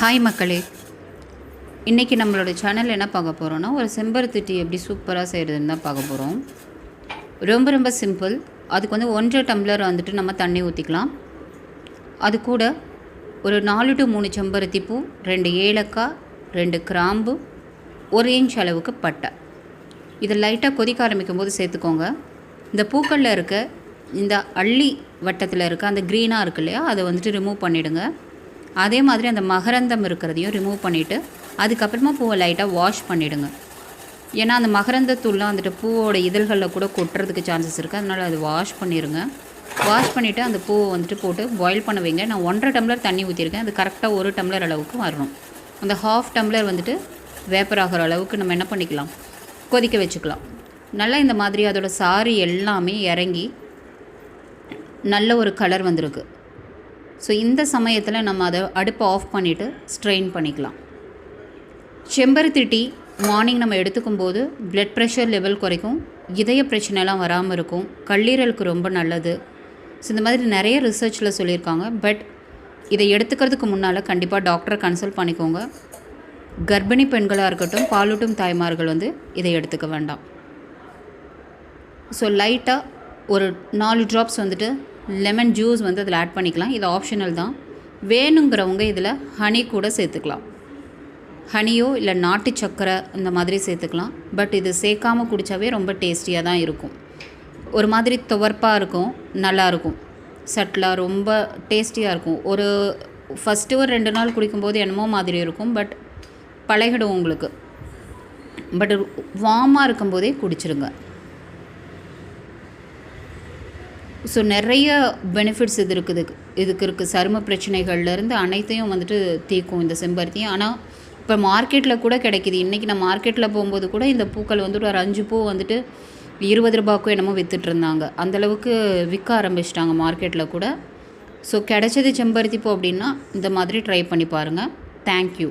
Hi மக்களே. இன்றைக்கி நம்மளோட சேனல் என்ன பார்க்க போகிறோன்னா ஒரு செம்பருத்தி டீ எப்படி சூப்பராக செய்கிறதுன்னு தான் பார்க்க போகிறோம் ரொம்ப ரொம்ப சிம்பிள் அதுக்கு வந்து ஒன்றரை டம்ளர் வந்துட்டு நம்ம தண்ணி ஊற்றிக்கலாம் அது கூட ஒரு நாலு டு மூணு செம்பருத்தி பூ ரெண்டு ஏலக்காய் ரெண்டு கிராம்பு ஒரு இன்ச் அளவுக்கு பட்டை. இதை லைட்டாக கொதிக்க ஆரம்பிக்கும் போது சேர்த்துக்கோங்க. இந்த பூக்களில் இருக்க இந்த அள்ளி வட்டத்தில் இருக்க அந்த க்ரீனாக இருக்கு இல்லையா அதை வந்துட்டு ரிமூவ் பண்ணிவிடுங்க அதே மாதிரி அந்த மகரந்தம் இருக்கிறதையும் ரிமூவ் பண்ணிவிட்டு அதுக்கப்புறமா பூவை லைட்டாக வாஷ் பண்ணிவிடுங்க ஏன்னா அந்த மகரந்தத்தூள்லாம் வந்துட்டு பூவோட இதழ்களில் கூட கொட்டுறதுக்கு சான்சஸ் இருக்குது அதனால் அது வாஷ் பண்ணிடுங்க வாஷ் பண்ணிவிட்டு அந்த பூவை வந்துட்டு போட்டு பாயில் பண்ண வைங்க. நான் ஒன்றரை டம்ளர் தண்ணி ஊற்றிருக்கேன் அது கரெக்டாக ஒரு டம்ளர் அளவுக்கு வரணும். அந்த ஹாஃப் டம்ளர் வந்துட்டு வேப்பர் ஆகிற அளவுக்கு நம்ம என்ன பண்ணிக்கலாம்? கொதிக்க வச்சுக்கலாம். நல்லா இந்த மாதிரி அதோடய சாரி எல்லாமே இறங்கி நல்ல ஒரு கலர் வந்திருக்கு. ஸோ இந்த சமயத்தில் நம்ம அதை அடுப்பை ஆஃப் பண்ணிவிட்டு ஸ்ட்ரெயின் பண்ணிக்கலாம். செம்பருத்தி டீ மார்னிங் நம்ம எடுத்துக்கும் போது பிளட் ப்ரெஷர் லெவல் குறைக்கும் இதய பிரச்சனைலாம் வராமல் இருக்கும் கல்லீரலுக்கு ரொம்ப நல்லது. ஸோ இந்த மாதிரி நிறைய ரிசர்ச்சில் சொல்லியிருக்காங்க. பட் இதை எடுத்துக்கிறதுக்கு முன்னால் கண்டிப்பாக டாக்டரை கன்சல்ட் பண்ணிக்கோங்க. கர்ப்பிணி பெண்களாக இருக்கட்டும் பாலூட்டும் தாய்மார்கள் வந்து இதை எடுத்துக்க வேண்டாம். ஸோ லைட்டாக ஒரு நாலு ட்ராப்ஸ் வந்துட்டு லெமன் ஜூஸ் வந்து அதில் ஆட் பண்ணிக்கலாம். இது ஆப்ஷனல் தான். வேணுங்கிறவங்க இதில் ஹனி கூட சேர்த்துக்கலாம். ஹனியோ இல்லை நாட்டு சக்கரை இந்த மாதிரி சேர்த்துக்கலாம். பட் இது சேர்க்காம குடித்தாவே ரொம்ப டேஸ்டியாக தான் இருக்கும். ஒரு மாதிரி துவர்ப்பாக இருக்கும். நல்லாயிருக்கும் சட்டிலாக ரொம்ப டேஸ்டியாக இருக்கும். ஒரு ஃபஸ்ட்டு ஒரு ரெண்டு நாள் குடிக்கும்போது என்னமோ மாதிரி இருக்கும். பட் பழகிடும் உங்களுக்கு. பட் வார்மாக இருக்கும்போதே குடிச்சிருங்க. ஸோ நிறைய பெனிஃபிட்ஸ் இது இருக்குது. இதுக்கு இருக்குது சரும பிரச்சனைகள்லேருந்து அனைத்தையும் வந்துட்டு தீர்க்கும் இந்த செம்பருத்தியும் ஆனால் இப்போ மார்க்கெட்டில் கூட கிடைக்கிது. இன்றைக்கி நான் மார்க்கெட்டில் போகும்போது கூட இந்த பூக்கள் வந்துட்டு ஒரு அஞ்சு பூ வந்துட்டு இருபது ரூபாய்க்கும் என்னமோ விற்றுட்ருந்தாங்க அந்தளவுக்கு விற்க ஆரம்பிச்சிட்டாங்க மார்க்கெட்டில் கூட. ஸோ கிடைச்சது செம்பருத்தி பூ அப்படின்னா இந்த மாதிரி ட்ரை பண்ணி பாருங்கள் தேங்க்யூ